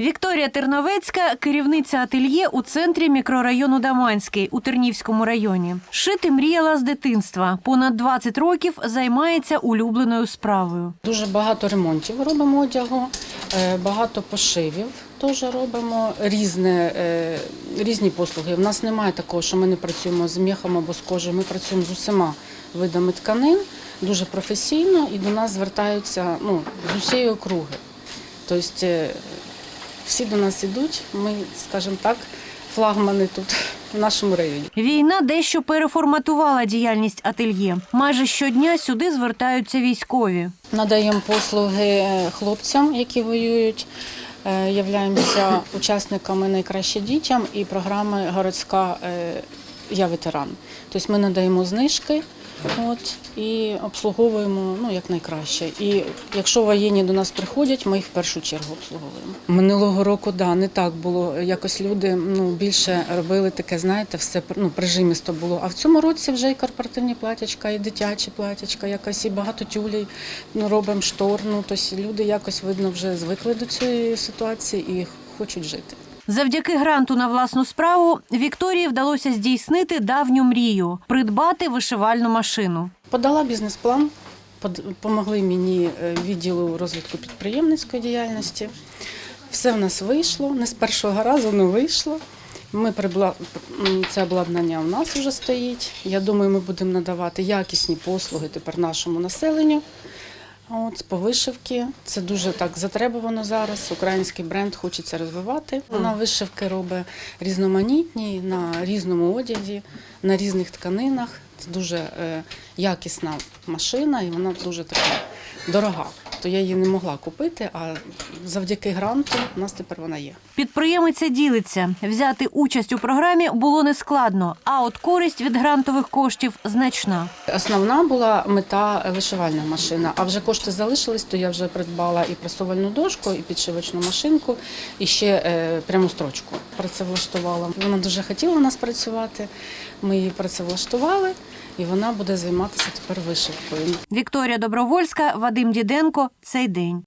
Вікторія Терновецька, керівниця ательє у центрі мікрорайону Даманський у Тернівському районі. Шити мріяла з дитинства. Понад 20 років займається улюбленою справою. Дуже багато ремонтів робимо одягу, е, багато пошивів теж робимо, різне, е, різні послуги. У нас немає такого, що ми не працюємо з м'яхом або з кожею. Ми працюємо з усіма видами тканин, дуже професійно і до нас звертаються ну, з усієї округи. Тобто е, всі до нас йдуть, ми, скажімо так, флагмани тут в нашому районі. Війна дещо переформатувала діяльність ательє. Майже щодня сюди звертаються військові. Надаємо послуги хлопцям, які воюють. Е, Являємося учасниками найкраще дітям і програми городська е, Я ветеран. Тобто ми надаємо знижки от, і обслуговуємо ну, як. І якщо воєнні до нас приходять, ми їх в першу чергу обслуговуємо. Минулого року да, не так було. Якось люди ну, більше робили таке, знаєте, все ну, прижимісто було. А в цьому році вже і корпоративні платячка, і дитячі платячка, якось і багато тюлей ну, робимо штор. Ну, тобто люди якось видно вже звикли до цієї ситуації і хочуть жити. Завдяки гранту на власну справу Вікторії вдалося здійснити давню мрію придбати вишивальну машину. Подала бізнес-план, под- помогли мені е, відділу розвитку підприємницької діяльності. Все в нас вийшло, не з першого разу, але вийшло. Ми прибла... це обладнання у нас вже стоїть. Я думаю, ми будемо надавати якісні послуги тепер нашому населенню. От, по повишивки Це дуже так затребувано зараз. Український бренд хочеться розвивати. Вона вишивки робить різноманітні на різному одязі, на різних тканинах. Це дуже е, якісна машина і вона дуже така дорога. То я її не могла купити, а завдяки гранту у нас тепер вона є. Підприємиця ділиться. Взяти участь у програмі було нескладно, а от користь від грантових коштів значна. Основна була мета вишивальна машина. А вже кошти залишились, то я вже придбала і пресувальну дошку, і підшивочну машинку, і ще е, пряму строчку працевлаштувала. Вона дуже хотіла у нас працювати. Ми її працевлаштували, і вона буде займатися тепер вишивкою. Вікторія Добровольська, Вадим Діденко. Цей день.